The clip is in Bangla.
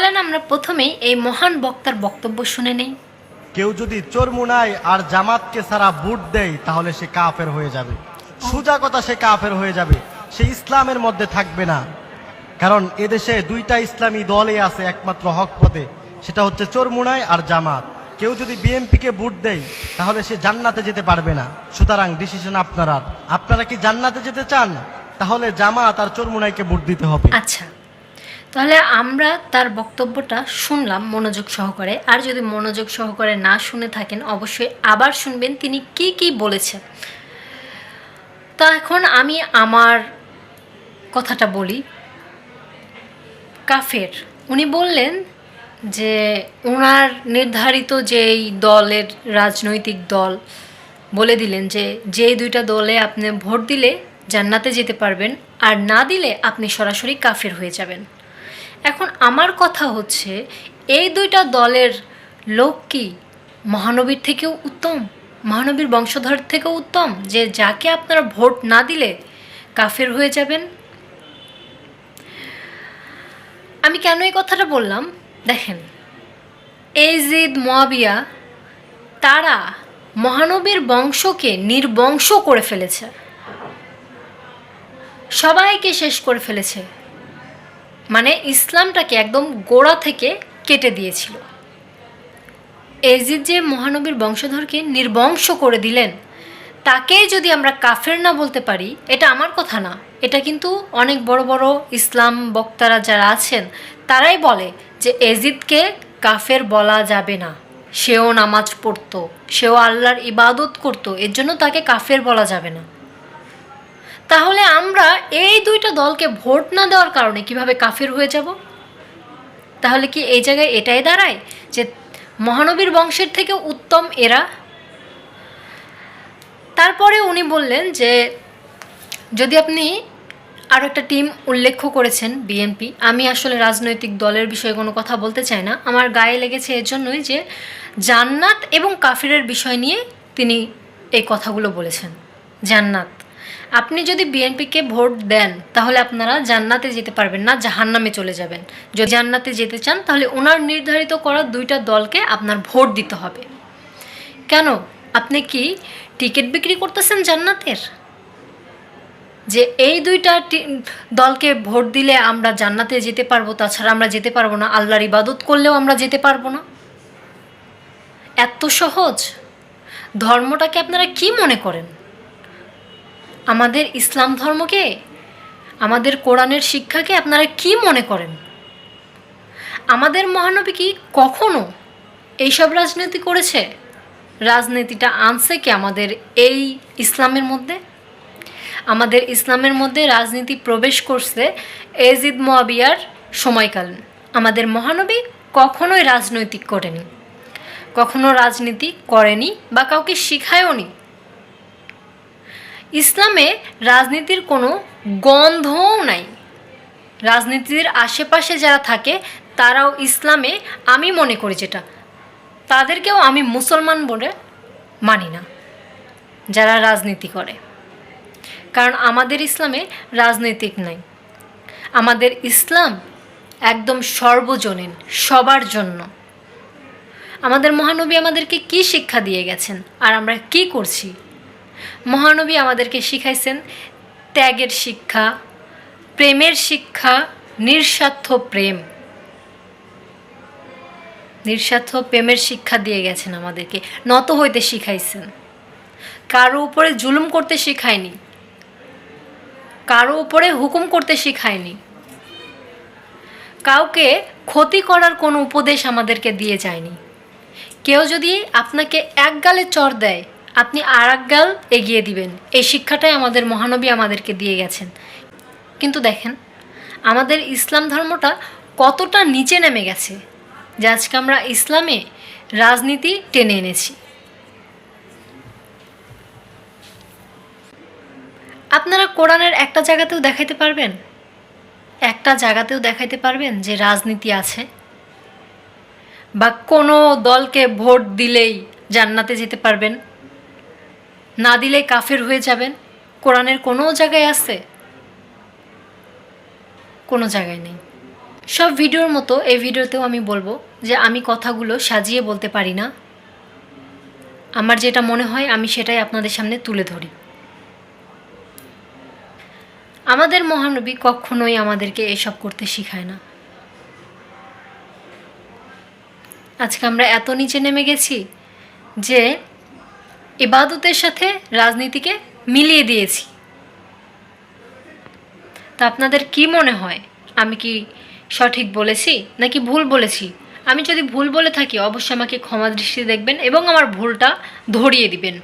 চলেন আমরা প্রথমেই এই মহান বক্তার বক্তব্য শুনে নেই। কেউ যদি চোরমুনায় আর জামাতকে সারা বুট দেয় তাহলে সে কাফের হয়ে যাবে। সুজা কথা সে কাফের হয়ে যাবে। সে ইসলামের মধ্যে থাকবে না। কারণ এদেশে দুইটা ইসলামী দলই আছে একমাত্র হক পথে। সেটা হচ্ছে চোরমুনায় আর জামাত। কেউ যদি বিএমপিকে বুট দেয় তাহলে সে জান্নাতে যেতে পারবে না। সুতরাং ডিসিশন আপনারা আপনারা কি জান্নাতে যেতে চান? তাহলে জামাত আর চোরমুনাইকে বুট দিতে হবে। আচ্ছা। তাহলে আমরা তার বক্তব্যটা শুনলাম মনোযোগ সহকারে। আর যদি মনোযোগ সহকারে না শুনে থাকেন, অবশ্যই আবার শুনবেন তিনি কি কি বলেছেন। তা এখন আমি আমার কথাটা বলি। কাফের, উনি বললেন যে ওনার নির্ধারিত যেই দলের রাজনৈতিক দল বলে দিলেন যে যেই দুইটা দলে আপনি ভোট দিলে জান্নাতে যেতে পারবেন, আর না দিলে আপনি সরাসরি কাফের হয়ে যাবেন। এখন আমার কথা হচ্ছে, এই দুইটা দলের লোক কি মহানবীর থেকেও উত্তম? মহানবীর বংশধর থেকেও উত্তম? যে যাকে আপনারা ভোট না দিলে কাফের হয়ে যাবেন? আমি কেন এই কথাটা বললাম? দেখেন এজিদ মোয়াবিয়া, তারা মহানবীর বংশকে নির্বংশ করে ফেলেছে। সবাইকে শেষ করে ফেলেছে। মানে ইসলামটাকে একদম গোড়া থেকে কেটে দিয়েছিল। এজিদ যে মহানবীর বংশধরকে নির্বংশ করে দিলেন, তাকেই যদি আমরা কাফের না বলতে পারি, এটা আমার কথা না। এটা কিন্তু অনেক বড় বড় ইসলাম বক্তারা যারা আছেন, তারাই বলে যে এজিদকে কাফের বলা যাবে না। সেও নামাজ পড়তো, সেও আল্লাহর ইবাদত করতো, এর জন্য তাকে কাফের বলা যাবে না। তাহলে আমরা এই দলকে ভোট না দেওয়ার কারণে কীভাবে কাফের হয়ে যাব? তাহলে কি এই জায়গায় এটাই দাঁড়ায় যে মহানবীর বংশের থেকে উত্তম এরা? তারপরে উনি বললেন যে, যদি আপনি আরও একটা টিম উল্লেখ করেছেন বিএনপি, আমি আসলে রাজনৈতিক দলের বিষয়ে কোনো কথা বলতে চাই না। আমার গায়ে লেগেছে এর জন্যই যে জান্নাত এবং কাফিরের বিষয় নিয়ে তিনি এই কথাগুলো বলেছেন। জান্নাত। আপনি যদি বিএনপিকে ভোট দেন, তাহলে আপনারা জান্নাতে যেতে পারবেন না, জাহান্নামে চলে যাবেন। যদি জান্নাতে যেতে চান, তাহলে ওনার নির্ধারিত করা দুইটা দলকে আপনার ভোট দিতে হবে। কেন? আপনি কি টিকিট বিক্রি করতেছেন জান্নাতের? যে এই দুইটা দলকে ভোট দিলে আমরা জান্নাতে যেতে পারব, তাছাড়া আমরা যেতে পারব না। আল্লাহর ইবাদত করলেও আমরা যেতে পারব না। এত সহজ। ধর্মটাকে আপনারা কি মনে করেন? আমাদের ইসলাম ধর্মকে, আমাদের কোরআনের শিক্ষাকে আপনারা কি মনে করেন? আমাদের মহানবী কি কখনো এইসব রাজনীতি করেছে? রাজনীতিটা আনছে কি আমাদের এই ইসলামের মধ্যে? আমাদের ইসলামের মধ্যে রাজনীতি প্রবেশ করছে এজিদ মোয়াবিয়ার সময়কাল আমাদের মহানবী কখনোই রাজনৈতিক করেনি। কখনো রাজনীতি করেনি বা কাউকে শিখায়ওনি। ইসলামে রাজনীতির কোনো গন্ধও নাই। রাজনীতির আশেপাশে যারা থাকে, তারাও ইসলামে আমি মনে করি যেটা। তাদেরকেও আমি মুসলমান বলে মানি না, যারা রাজনীতি করে। কারণ আমাদের ইসলামে রাজনৈতিক নাই। আমাদের ইসলাম একদম সর্বজনীন, সবার জন্য। আমাদের মহানবী আমাদেরকে কি শিক্ষা দিয়ে গেছেন? আর আমরা কি করছি? মহানবী আমাদেরকে শিখাইছেন ত্যাগের শিক্ষা, প্রেমের শিক্ষা, নিঃস্বার্থ প্রেম। নিঃস্বার্থ প্রেমের শিক্ষা দিয়ে গেছেন আমাদেরকে, নত হইতে শিখাইছেন। কারও উপরে জুলুম করতে শিখায়নি। কারও উপরে হুকুম করতে শিখায়নি। কাউকে ক্ষতি করার কোনো উপদেশ আমাদেরকে দিয়ে যায়নি। কেউ যদি আপনাকে এক গালে চর দেয় আপনি আর গাল এগিয়ে দিবেন। এই শিক্ষাটাই আমাদের মহানবী আমাদেরকে দিয়ে গেছেন। কিন্তু দেখেন, আমাদের ইসলাম ধর্মটা কতটা নিচে নেমে গেছে, যে আজকে আমরা ইসলামে রাজনীতি টেনে এনেছি। আপনারা কোরআনের একটা জায়গাতেও দেখাইতে পারবেন? একটা জায়গাতেও দেখাইতে পারবেন যে রাজনীতি আছে? বা কোনো দলকে ভোট দিলেই জান্নাতে যেতে পারবেন? না দিলে কাফের হয়ে যাবেন? কোরআনের কোনো জায়গায় আছে? কোনো জায়গায় নেই। সব ভিডিওর মতো এই ভিডিওতেও আমি বলব যে আমি কথাগুলো সাজিয়ে বলতে পারি না। আমার যেটা মনে হয় আমি সেটাই আপনাদের সামনে তুলে ধরি। আমাদের মহানবী কখনোই আমাদেরকে এসব করতে শিখায় না। আজকে আমরা এত নিচে নেমে গেছি যে ইবাদতের সাথে রাজনীতিকে মিলিয়ে দিয়েছি। তা আপনাদের কি মনে হয়? আমি কি সঠিক বলেছি? নাকি ভুল বলেছি? আমি যদি ভুল বলে থাকি, অবশ্যই আমাকে ক্ষমা দৃষ্টি দেখবেন এবং আমার ভুলটা ধরিয়ে দিবেন।